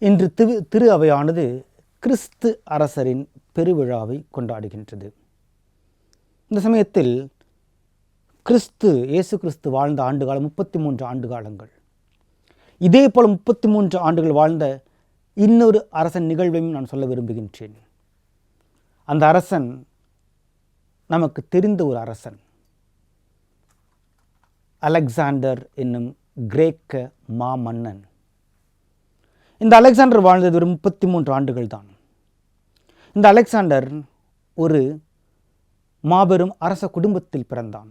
இன்று திரு திரு அவையானது கிறிஸ்து அரசரின் பெருவிழாவை கொண்டாடுகின்றது. இந்த சமயத்தில் கிறிஸ்து இயேசு கிறிஸ்து வாழ்ந்த ஆண்டு காலம் முப்பத்தி மூன்று ஆண்டு காலங்கள் இதே போல் முப்பத்தி மூன்று ஆண்டுகள் வாழ்ந்த இன்னொரு அரசன் நிகழ்வையும் நான் சொல்ல விரும்புகின்றேன். அந்த அரசன் நமக்கு தெரிந்த ஒரு அரசன். அலெக்சாண்டர் என்னும் கிரேக்க மாமன்னன். இந்த அலெக்சாண்டர் வாழ்ந்தது ஒரு முப்பத்தி மூன்று ஆண்டுகள் தான் இந்த அலெக்சாண்டர் ஒரு மாபெரும் அரச குடும்பத்தில் பிறந்தான்.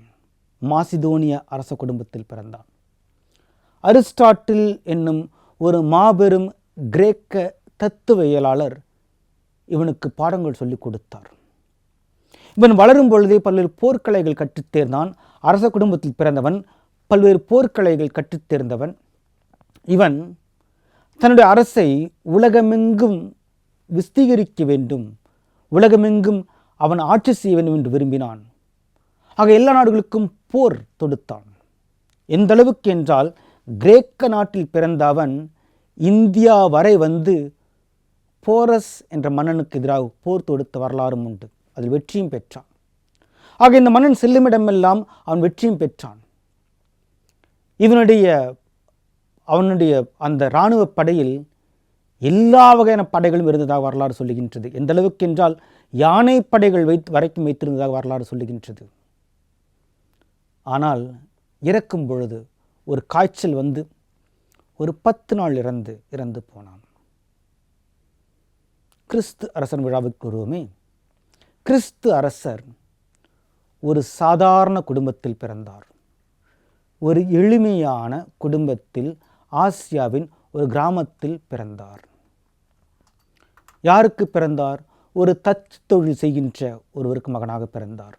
மாசிதோனிய அரச குடும்பத்தில் பிறந்தான். அரிஸ்டாட்டில் என்னும் ஒரு மாபெரும் கிரேக்க தத்துவியலாளர் இவனுக்கு பாடங்கள் சொல்லிக் கொடுத்தார். இவன் வளரும் பொழுதே பல்வேறு போர்க்கலைகள் கற்றுத் தேர்ந்தான். அரச குடும்பத்தில் பிறந்தவன் பல்வேறு போர்க்கலைகள் கற்றுத்தேர்ந்தவன் இவன் தன்னுடைய அரசை உலகமெங்கும் விஸ்தீகரிக்க வேண்டும். உலகமெங்கும் அவன் ஆட்சி செய்ய வேண்டும் என்று விரும்பினான். ஆக எல்லா நாடுகளுக்கும் போர் தொடுத்தான். எந்த அளவுக்கு என்றால் கிரேக்க நாட்டில் பிறந்த அவன் இந்தியா வரை வந்து போரஸ் என்ற மன்னனுக்கு எதிராக போர் தொடுத்த வரலாறும் உண்டு. அதில் வெற்றியும் பெற்றான். ஆக இந்த மன்னன் செல்லுமிடமெல்லாம் அவன் வெற்றியும் பெற்றான். இவனுடைய அவனுடைய அந்த இராணுவ படையில் எல்லா வகையான படைகளும் இருந்ததாக வரலாறு சொல்லுகின்றது. எந்த அளவுக்கு என்றால் யானை படைகள் வைத்து வரைக்கும் வைத்திருந்ததாக வரலாறு சொல்லுகின்றது. ஆனால் இறக்கும் பொழுது ஒரு காய்ச்சல் வந்து ஒரு பத்து நாள் இறந்து இறந்து போனான். கிறிஸ்து அரசன் விழாவுக்கு வருவோமே. கிறிஸ்து அரசர் ஒரு சாதாரண குடும்பத்தில் பிறந்தார். ஒரு எளிமையான குடும்பத்தில் ஆசியாவின் ஒரு கிராமத்தில் பிறந்தார். யாருக்கு பிறந்தார்? ஒரு தச்சு தொழில் செய்கின்ற ஒருவருக்கு மகனாக பிறந்தார்.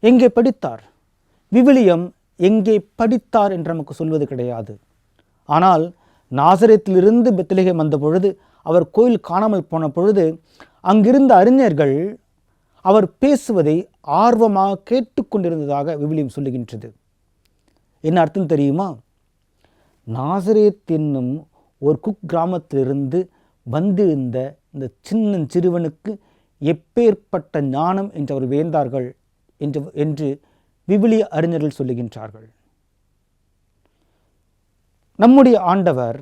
எங்கே படித்தார்? விவிலியம் எங்கே படித்தார் என்று நமக்கு சொல்வது கிடையாது. ஆனால் நாசரத்திலிருந்து பெத்திலேகம் வந்த பொழுது அவர் கோயில் காணாமல் போன பொழுது அங்கிருந்த அறிஞர்கள் அவர் பேசுவதை ஆர்வமாக கேட்டுக்கொண்டிருந்ததாக விவிலியம் சொல்லுகின்றது. என்ன அர்த்தம் தெரியுமா? நாசரேத் என்னும் ஒரு குக் கிராமத்திலிருந்து வந்திருந்த இந்த சின்ன சிறுவனுக்கு எப்பேற்பட்ட ஞானம் என்று அவர் வேந்தார்கள் என்று என்று விவிலிய அறிஞர்கள் சொல்லுகின்றார்கள். நம்முடைய ஆண்டவர்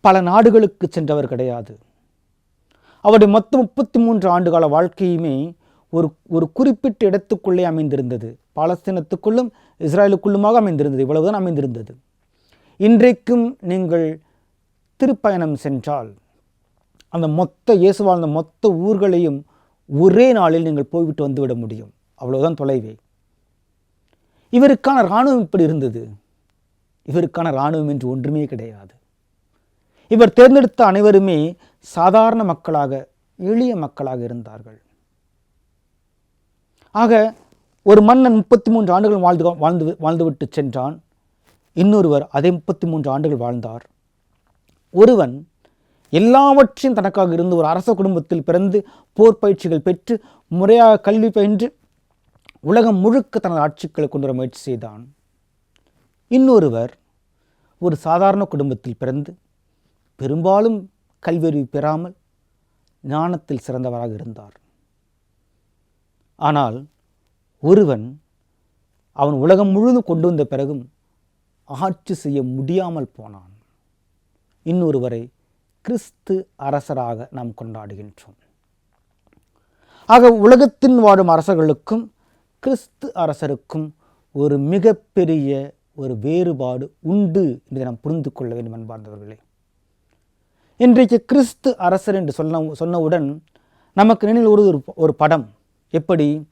பல நாடுகளுக்கு சென்றவர் கிடையாது. அவருடைய மொத்த முப்பத்தி மூன்று ஆண்டுகால வாழ்க்கையுமே ஒரு ஒரு குறிப்பிட்ட இடத்துக்குள்ளே அமைந்திருந்தது. பாலஸ்தீனத்துக்குள்ளும் இஸ்ராயலுக்குள்ளுமாக அமைந்திருந்தது. இவ்வளவுதான் அமைந்திருந்தது. இன்றைக்கும் நீங்கள் திருப்பயணம் சென்றால் அந்த மொத்த இயேசு வாழ்ந்த மொத்த ஊர்களையும் ஒரே நாளில் நீங்கள் போய்விட்டு வந்துவிட முடியும். அவ்வளோதான் தொலைவே. இவருக்கான இராணுவம் இப்படி இருந்தது. இவருக்கான இராணுவம் என்று ஒன்றுமே கிடையாது. இவர் தேர்ந்தெடுத்த அனைவருமே சாதாரண மக்களாக எளிய மக்களாக இருந்தார்கள். ஆக ஒரு மன்னன் முப்பத்தி மூன்று ஆண்டுகள் வாழ்ந்து வாழ்ந்து வாழ்ந்துவிட்டு சென்றான். இன்னொருவர் அதே முப்பத்தி மூன்று ஆண்டுகள் வாழ்ந்தார். ஒருவன் எல்லாவற்றையும் தனக்காக இருந்து ஒரு அரச குடும்பத்தில் பிறந்து போர் பயிற்சிகள் பெற்று முறையாக கல்வி பயின்று உலகம் முழுக்க தனது ஆட்சிகளை கொண்டு வர முயற்சி செய்தான். இன்னொருவர் ஒரு சாதாரண குடும்பத்தில் பிறந்து பெரும்பாலும் கல்வியறிவு பெறாமல் ஞானத்தில் சிறந்தவராக இருந்தார். ஆனால் ஒருவன் அவன் உலகம் முழுதும் கொண்டு வந்த பிறகும் ஆட்சி செய்ய முடியாமல் போனான். இன்னொருவரை கிறிஸ்து அரசராக நாம் கொண்டாடுகின்றோம். ஆக உலகத்தின் வாழும் அரசர்களுக்கும் கிறிஸ்து அரசருக்கும் ஒரு மிகப்பெரிய ஒரு வேறுபாடு உண்டு என்று நாம் புரிந்து கொள்ள வேண்டும் என்பார்ந்தவர்களே இன்றைக்கு கிறிஸ்து அரசர் என்று சொன்ன சொன்னவுடன் நமக்கு நினைவில் ஒரு ஒரு படம். எப்படி?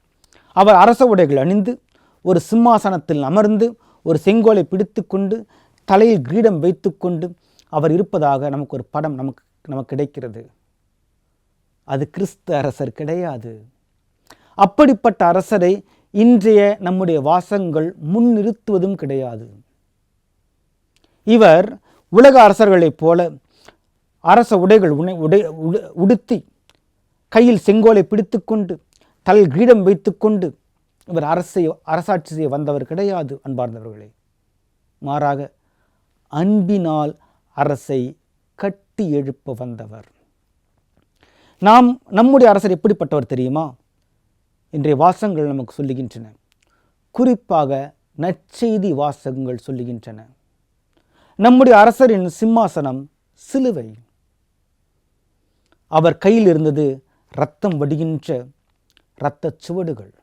அவர் அரச உடைகள் அணிந்து ஒரு சிம்மாசனத்தில் அமர்ந்து ஒரு செங்கோலை பிடித்து கொண்டு தலையில் கிரீடம் வைத்துக்கொண்டு அவர் இருப்பதாக நமக்கு ஒரு படம் நமக்கு நமக்கு கிடைக்கிறது. அது கிறிஸ்து அரசர் கிடையாது. அப்படிப்பட்ட அரசரை இன்றைய நம்முடைய வாசங்கள் முன்னிறுத்துவதும் கிடையாது. இவர் உலக அரசர்களைப் போல அரச உடைகள் உணை உடை உடுத்தி கையில் செங்கோலை பிடித்துக்கொண்டு தலையில் கிரீடம் வைத்துக்கொண்டு இவர் அரசை அரசாட்சி செய்ய வந்தவர் கிடையாது அன்பார்ந்தவர்களே. மாறாக அன்பினால் அரசை கட்டி எழுப்ப வந்தவர். நாம் நம்முடைய அரசர் எப்படிப்பட்டவர் தெரியுமா? இன்றைய வாசகங்கள் நமக்கு சொல்லுகின்றன. குறிப்பாக நற்செய்தி வாசகங்கள் சொல்லுகின்றன. நம்முடைய அரசரின் சிம்மாசனம் சிலுவை. அவர் கையில் இருந்தது ரத்தம் வடிகின்ற இரத்தச் சுவடுகள்.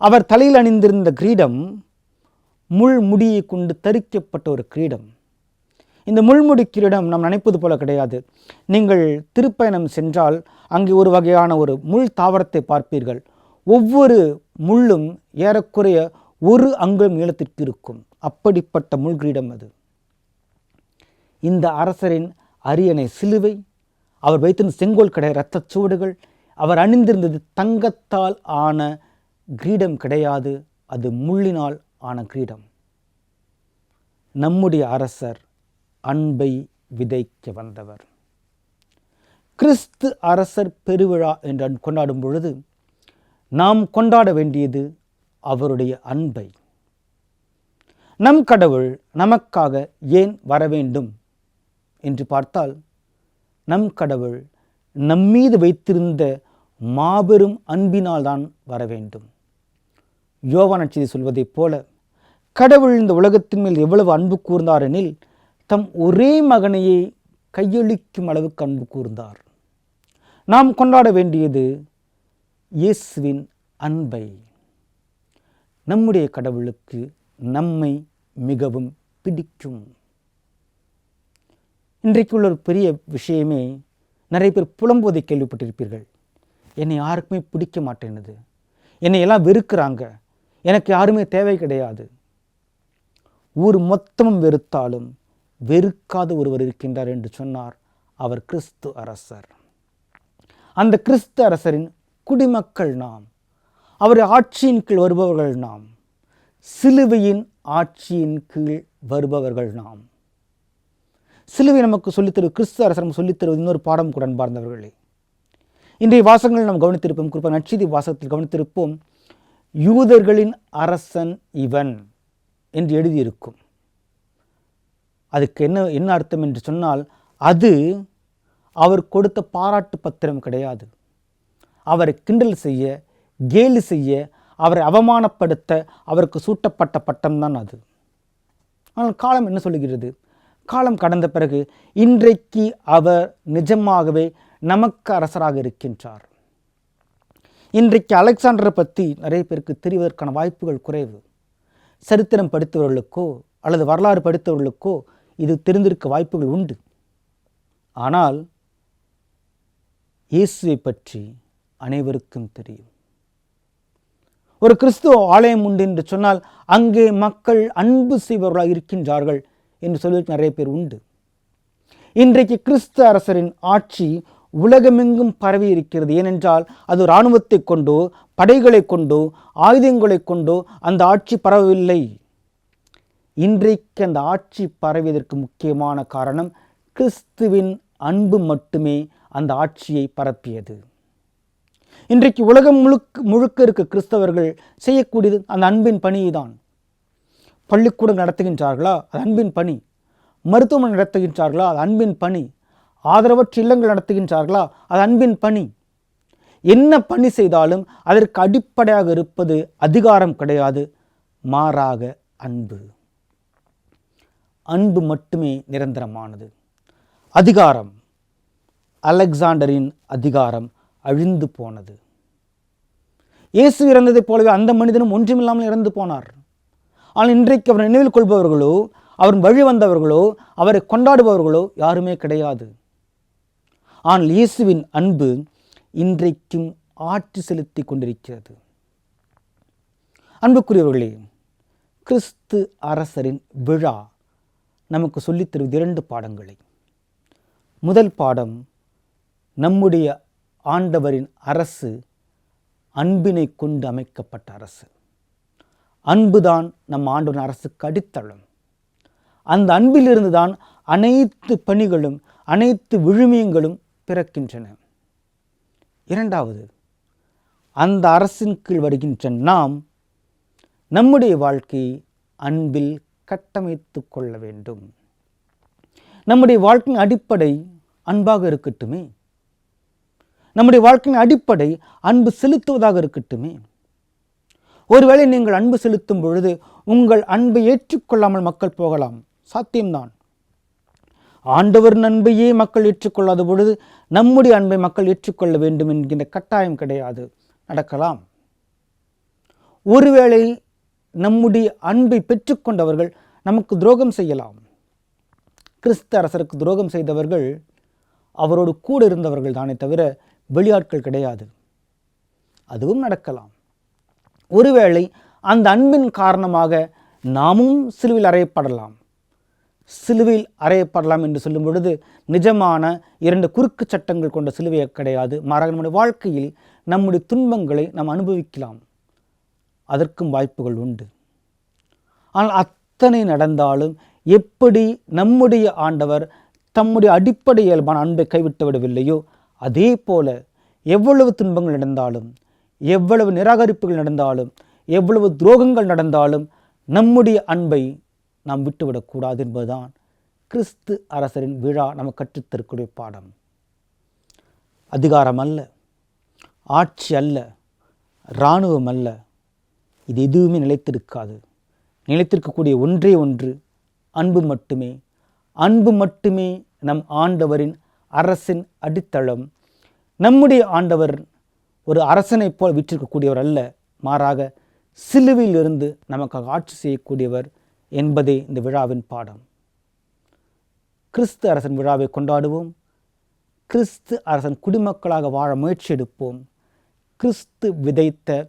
அவர் தலையில் அணிந்திருந்த கிரீடம் முள் முடியை கொண்டு தரிக்கப்பட்ட ஒரு கிரீடம். இந்த முள்முடி கிரீடம் நாம் நினைப்பது போல கிடையாது. நீங்கள் திருப்பயணம் சென்றால் அங்கே ஒரு வகையான ஒரு முள் தாவரத்தை பார்ப்பீர்கள். ஒவ்வொரு முள்ளும் ஏறக்குறைய ஒரு அங்குலம் நீளத்திற்கு இருக்கும். அப்படிப்பட்ட முள் கிரீடம் அது. இந்த அரசரின் அரியணை சிலுவை அவர் வைத்திருந்த செங்கோல் கடை இரத்தச் சுவடுகள் அவர் அணிந்திருந்தது தங்கத்தால் ஆன கிரீடம் கிடையாது அது முள்ளினால் ஆன கிரீடம். நம்முடைய அரசர் அன்பை விதைக்க வந்தவர். கிறிஸ்து அரசர் பெருவிழா என்று கொண்டாடும் பொழுது நாம் கொண்டாட வேண்டியது அவருடைய அன்பை. நம் கடவுள் நமக்காக ஏன் வர வேண்டும் என்று பார்த்தால் நம் கடவுள் நம்மீது வைத்திருந்த மாபெரும் அன்பினால் தான் வர வேண்டும். யோவான் செய்தி சொல்வதைப் போல கடவுள் இந்த உலகத்தின் மேல் எவ்வளவு அன்பு கூர்ந்தார் எனில் தம் ஒரே மகனையே கையளிக்கும் அளவுக்கு அன்பு கூர்ந்தார். நாம் கொண்டாட வேண்டியது இயேசுவின் அன்பை. நம்முடைய கடவுளுக்கு நம்மை மிகவும் பிடிக்கும். இன்றைக்கு உள்ள ஒரு பெரிய விஷயமே நிறைய பேர் புலம்போதை கேள்விப்பட்டிருப்பீர்கள். என்னை யாருக்குமே பிடிக்க மாட்டேனது என்னை எல்லாம் வெறுக்கிறாங்க. எனக்கு யாருமே தேவை கிடையாது. ஊர் மொத்தமும் வெறுத்தாலும் வெறுக்காத ஒருவர் இருக்கின்றார் என்று சொன்னார் அவர் கிறிஸ்து அரசர். அந்த கிறிஸ்து அரசரின் குடிமக்கள் நாம் அவர் ஆட்சியின் கீழ் வருபவர்கள் நாம் சிலுவையின் ஆட்சியின் கீழ் வருபவர்கள் நாம். சிலுவை நமக்கு சொல்லித்தரு கிறிஸ்து அரசர் நமக்கு சொல்லித்தருவது இன்னொரு பாடம் கூட பார்ந்தவர்களே இன்றைய வாசகங்கள் நாம் கவனித்திருப்போம் குறிப்பாக நட்சதி வாசகத்தில் கவனித்திருப்போம் யூதர்களின் அரசன் இவன் என்று எழுதியிருக்கும். அதுக்கு என்ன என்ன அர்த்தம் என்று சொன்னால் அது அவர் கொடுத்த பாராட்டு பத்திரம் கிடையாது. அவரை கிண்டல் செய்ய கேலி செய்ய அவரை அவமானப்படுத்த அவருக்கு சூட்டப்பட்ட பட்டம்தான் அது. ஆனால் காலம் என்ன சொல்லுகிறது? காலம் கடந்த பிறகு இன்றைக்கு அவர் நிஜமாகவே நமக்கு அரசராக இருக்கின்றார். இன்றைக்கு அலெக்சாண்டரை பற்றி நிறைய பேருக்கு தெரிவதற்கான வாய்ப்புகள் குறைவு. சரித்திரம் படித்தவர்களுக்கோ அல்லது வரலாறு படித்தவர்களுக்கோ இது தெரிந்திருக்க வாய்ப்புகள் உண்டு. ஆனால் இயேசுவை பற்றி அனைவருக்கும் தெரியும். ஒரு கிறிஸ்துவ ஆலயம் உண்டு என்று சொன்னால் அங்கே மக்கள் அன்பு செய்பவர்களாக இருக்கின்றார்கள் என்று சொல்வதற்கு நிறைய பேர் உண்டு. இன்றைக்கு கிறிஸ்து அரசரின் ஆட்சி உலகமெங்கும் பரவி இருக்கிறது. ஏனென்றால் அது இராணுவத்தை கொண்டோ படைகளை கொண்டோ ஆயுதங்களை கொண்டோ அந்த ஆட்சி பரவவில்லை. இன்றைக்கு அந்த ஆட்சி பரவியதற்கு முக்கியமான காரணம் கிறிஸ்துவின் அன்பு மட்டுமே அந்த ஆட்சியை பரப்பியது. இன்றைக்கு உலகம் முழுக்க முழுக்க இருக்க கிறிஸ்தவர்கள் செய்யக்கூடியது அந்த அன்பின் பணியை தான் பள்ளிக்கூடம் நடத்துகின்றார்களா? அது அன்பின் பணி. மருத்துவமனை நடத்துகின்றார்களா? அது அன்பின் பணி. ஆதரவற்ற இல்லங்கள் நடத்துகின்றார்களா? அது அன்பின் பணி. என்ன பணி செய்தாலும் அதற்கு அடிப்படையாக இருப்பது அதிகாரம் கிடையாது. மாறாக அன்பு. அன்பு மட்டுமே நிரந்தரமானது. அதிகாரம். அலெக்சாண்டரின் அதிகாரம் அழிந்து போனது. இயேசு இறந்ததைப் போலவே அந்த மனிதனும் ஒன்றுமில்லாமல் இறந்து போனார். ஆனால் இன்றைக்கு அவர் நினைவில் கொள்பவர்களோ அவர் வழி வந்தவர்களோ அவரை கொண்டாடுபவர்களோ யாருமே கிடையாது. ஆனால் இயேசுவின் அன்பு இன்றைக்கும் ஆட்சி செலுத்தி கொண்டிருக்கிறது. அன்புக்குரியவர்களே கிறிஸ்து அரசரின் விழா நமக்கு சொல்லித் தருவது இரண்டு பாடங்களை. முதல் பாடம் நம்முடைய ஆண்டவரின் அரசு அன்பினை கொண்டு அமைக்கப்பட்ட அரசு. அன்புதான் நம் ஆண்டவன் அரசுக்கு அடித்தளம். அந்த அன்பிலிருந்து தான் அனைத்து பணிகளும் அனைத்து விழுமியங்களும் பிறக்கின்றன. இரண்டாவது அந்த அரசின் கீழ் வருகின்ற நாம் நம்முடைய வாழ்க்கையை அன்பில் கட்டமைத்து கொள்ள வேண்டும். நம்முடைய வாழ்க்கையின் அடிப்படை அன்பாக இருக்கட்டுமே. நம்முடைய வாழ்க்கையின் அடிப்படை அன்பு செலுத்துவதாக இருக்கட்டுமே. ஒருவேளை நீங்கள் அன்பு செலுத்தும் பொழுது உங்கள் அன்பை ஏற்றுக்கொள்ளாமல் மக்கள் போகலாம். சாத்தியம்தான். ஆண்டவர் அன்பையே மக்கள் ஏற்றுக்கொள்ளாத பொழுது நம்முடைய அன்பை மக்கள் ஏற்றுக்கொள்ள வேண்டும் என்கின்ற கட்டாயம் கிடையாது. நடக்கலாம். ஒருவேளை நம்முடைய அன்பை பெற்றுக்கொண்டவர்கள் நமக்கு துரோகம் செய்யலாம். கிறிஸ்த அரசருக்கு துரோகம் செய்தவர்கள் அவரோடு கூட இருந்தவர்கள் தானே தவிர வெளியாட்கள் கிடையாது. அதுவும் நடக்கலாம். ஒருவேளை அந்த அன்பின் காரணமாக நாமும் சிலுவில் அறையப்படலாம். சிலுவையில் அறையப்படலாம் என்று சொல்லும் பொழுது நிஜமான இரண்டு குறுக்கு சட்டங்கள் கொண்ட சிலுவையை கிடையாது. மாறாக நம்முடைய வாழ்க்கையில் நம்முடைய துன்பங்களை நாம் அனுபவிக்கலாம். அதற்கும் வாய்ப்புகள் உண்டு. ஆனால் அத்தனை நடந்தாலும் எப்படி நம்முடைய ஆண்டவர் தம்முடைய அடிப்படை இயல்பான அன்பை கைவிட்டு விடவில்லையோ அதே போல எவ்வளவு துன்பங்கள் நடந்தாலும் எவ்வளவு நிராகரிப்புகள் நடந்தாலும் எவ்வளவு துரோகங்கள் நடந்தாலும் நம்முடைய அன்பை நாம் விட்டுவிடக்கூடாது என்பதுதான் கிறிஸ்து அரசரின் விழா நமக்கு கற்றுத்தரக்கூடிய பாடம். அதிகாரம் அல்ல ஆட்சி அல்ல இராணுவம் அல்ல. இது எதுவுமே நிலைத்திருக்காது. நிலைத்திருக்கக்கூடிய ஒன்றே ஒன்று அன்பு மட்டுமே. அன்பு மட்டுமே நம் ஆண்டவரின் அரசின் அடித்தளம். நம்முடைய ஆண்டவர் ஒரு அரசனைப் போல் விற்றிருக்கக்கூடியவர் அல்ல மாறாக சிலுவையிலிருந்து நமக்காக ஆட்சி செய்யக்கூடியவர் என்பதே இந்த விழாவின் பாடம். கிறிஸ்து அரசன் விழாவை கொண்டாடுவோம். கிறிஸ்து அரசன் குடிமக்களாக வாழ முயற்சி எடுப்போம். கிறிஸ்து விதைத்த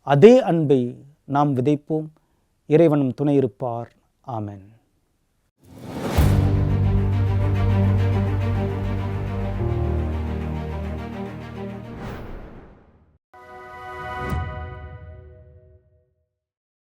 அதே அன்பை நாம் விதைப்போம். இறைவனும் துணை இருப்பார். ஆமன்.